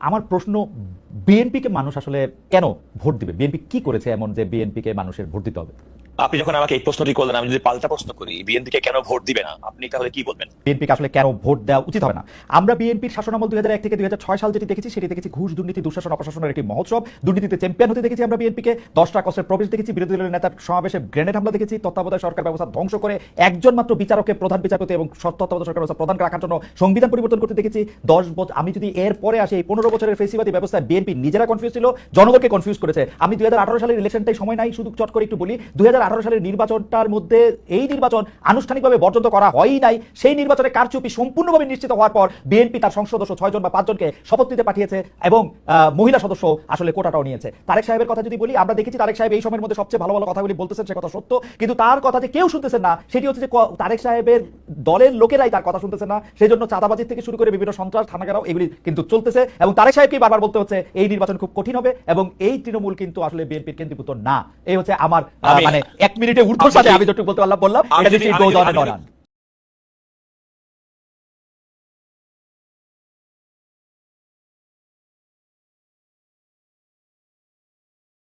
আমার প্রশ্ন বিএনপিকে মানুষ আসলে কেন ভোট দিবে? বিএনপি কি করেছে এমন যে বিএনপিকে মানুষের ভোট দিতে হবে? আপনি যখন আমাকে এই প্রশ্নটি করলেন, আমি যদি পাল্টা প্রশ্ন করি কেন ভোট দিবে না? আপনি তাহলে কি বলবেন? আসলে কেন ভোট দেওয়া উচিত হবে না? আমরা বিএনপির শাসনামল দুই হাজার এক থেকে দুই হাজার ছয় সাল যেটি দেখেছি, সেটি দেখেছি ঘুষ দুর্নীতি, দুঃশাসন, অপশাসনের একটি মহোৎসব। দুর্নীতিতে চ্যাম্পিয়ন হতে দেখেছি আমরা দশটা কষ্টের প্রবেশ দেখেছি। বিরোধী দলের নেতার সমাবেশে গ্রেনেড হামলা দেখেছি। তত্ত্বাবধায়ক সরকার ব্যবস্থা ধ্বংস করে একজন মাত্র বিচারককে প্রধান বিচারপতি এবং তত্ত্বাবধায়ক সরকার ব্যবস্থা প্রধান রাখার জন্য সংবিধান পরিবর্তন করতে দেখেছি। দশ বছর আমি যদি এর পরে আসি, এই পনেরো বছরের ফেসিবাদী ব্যবস্থায় বিএনপি নিজেরা কনফিউজ ছিল, জনগণকে কনফিউজ করেছে। আমি দুই হাজার আঠারো সালের ইলেকশনটাই সময় নাই শুধু চট করে একটু বলি। দুই হাজার সালের নির্বাচনটার মধ্যে এই নির্বাচন আনুষ্ঠানিকভাবে বর্জন করা হয়ই নাই। সেই নির্বাচনে কারচুপি সম্পূর্ণভাবে নিশ্চিত হওয়ার পর বিএনপি তার সংসদ সদস্য ছয়জন বা পাঁচজনকে শপথ নিতে পাঠিয়েছে এবং মহিলা সদস্য আসলে কোটাটাও নিয়েছে। তারেক সাহেবের কথা যদি বলি আমরা দেখেছি তারেক সাহেব এই সময়ের মধ্যে সবচেয়ে ভালো ভালো কথাগুলি বলতেছেন সে কথা সত্য। কিন্তু তার কথা যে কেউ শুনতেছেন না সেটি হচ্ছে যে তারেক সাহেবের দলের লোকেরাই তার কথা শুনতেছে না। সেই জন্য চাঁদাবাজি থেকে শুরু করে বিভিন্ন সন্ত্রাস থানাগারাও এগুলি কিন্তু চলতেছে। এবং তারেক সাহেবকেই বারবার বলতে হচ্ছে এই নির্বাচন খুব কঠিন হবে এবং এই তৃণমূল কিন্তু আসলে বিএনপির কেন্দ্রীভূত না। এই হচ্ছে আমার মানে এক মিনিটে আমি সাথে আমি যতটুকু বলতে পারলাম বললাম এটা